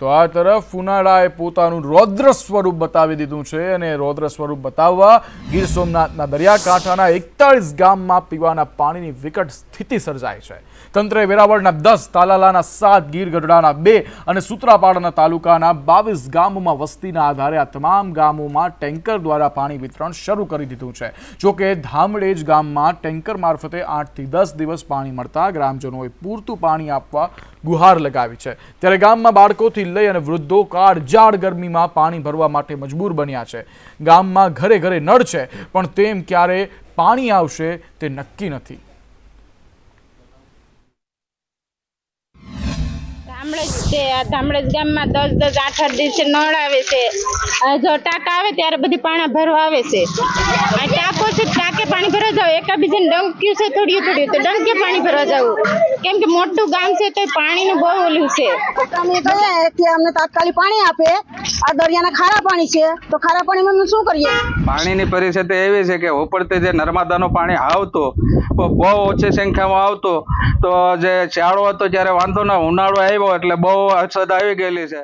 તો આ તરફ ઉનાળાએ પોતાનું રૌદ્ર સ્વરૂપ બતાવી દીધું છે અને રૌદ્ર સ્વરૂપ બતાવવા ગીર સોમનાથના દરિયાકાંઠાના એકતાળીસ ગામમાં પીવાના પાણીની વિકટ સ્થિતિ સર્જાય છે. તંત્રે વેરાવળના દસ, તાલાલાના સાત, ગીર ગઢડાના બે અને સુત્રાપાડાના તાલુકાના બાવીસ ગામોમાં વસ્તીના આધારે આ તમામ ગામોમાં ટેન્કર દ્વારા પાણી વિતરણ શરૂ કરી દીધું છે. જોકે ધામડેજ ગામમાં ટેન્કર મારફતે આઠથી દસ દિવસ પાણી મળતા ગ્રામજનોએ પૂરતું પાણી આપવા ગુહાર લગાવી છે. ત્યારે ગામમાં બાળકોથી લઈ અને વૃદ્ધો કાળજાળ ગરમીમાં પાણી ભરવા માટે મજબૂર બન્યા છે. ગામમાં ઘરે ઘરે નળ છે, પણ તેમ ક્યારે પાણી આવશે તે નક્કી નથી. ધામડેજ છે. આ ધામડેજ ગામમાં દસ દસ આઠ આઠ દિવસે નળ આવે છે. જો ટાંકા આવે ત્યારે બધી પાણી ભરવા આવે છે. આ ટાંકો છે ટાંકે પાણી ભરવા જાવ એકાબીજાને ડંક્યું છે થોડ્યું થોડ્યું તો ડંકે પાણી ભરવા જવું કેમ કે મોટું ગામ છે તો પાણીનું બહુ ઓલું છે. અમે કહીએ કે અમને તાત્કાલિક પાણી આપે. આ દરિયાના ખારા પાણી છે તો ખારા પાણીમાં અમે શું કરીએ? પાણીની પરિસ્થિતિ એવી છે કે ઉપરથી જે નર્મદાનું પાણી આવતો બહુ ઓછી સંખ્યામાં આવતો તો જે શિયાળો હતો ત્યારે વાંધો ના ઉનાળો આવ્યો એટલે બહુ અછત આવી ગયેલી છે.